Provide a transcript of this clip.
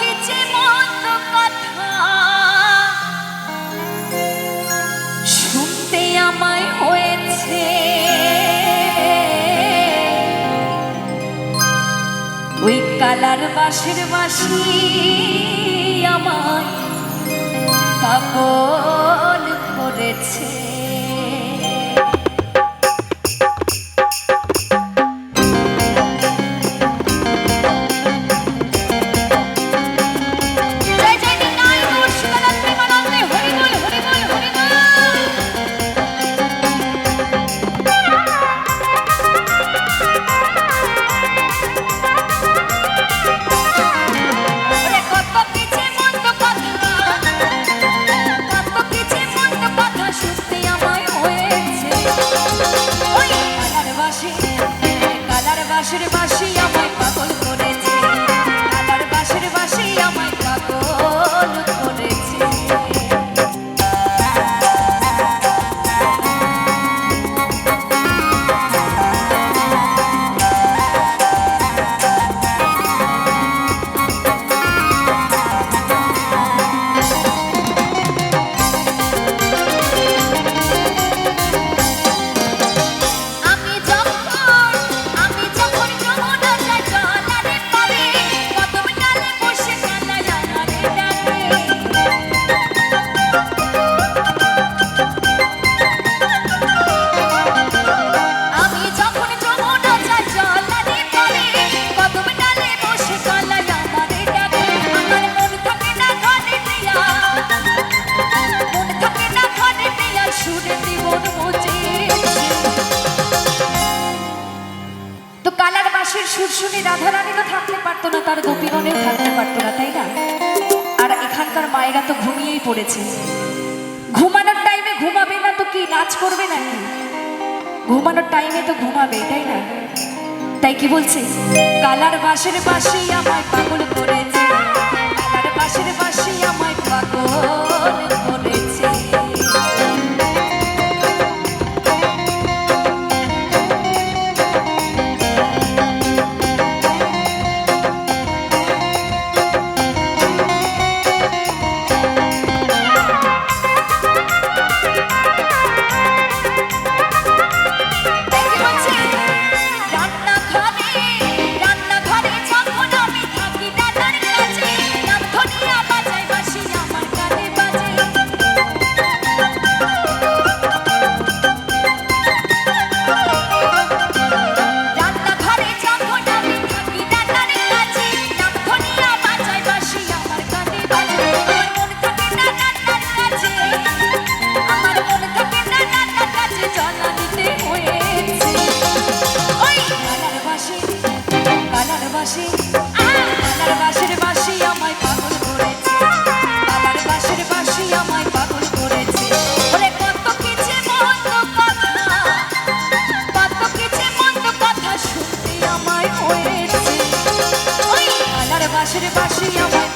কিছু আমায় হয়েছে। ওই কালার বাসের বাসি আমায় পাগল করেছে। বাঁশির বাঁশি আমায় পাগল তো কালার বাসের সুর শুনে রাধারানী তো থাকতে পারতো না, তার গোপীগণেও থাকতে পারতো না, তাই না? আর এখানকার মায়েরা তো ঘুমিয়েই পড়েছে। ঘুমানোর টাইমে ঘুমাবে না তো কি, নাচ করবে নাকি? ঘুমানোর টাইমে তো ঘুমাবে, তাই না? তাই কি বলছে? কালার বাঁশের পাশেই আমায় পাগল করেছে। বাঁশের বাসি আমার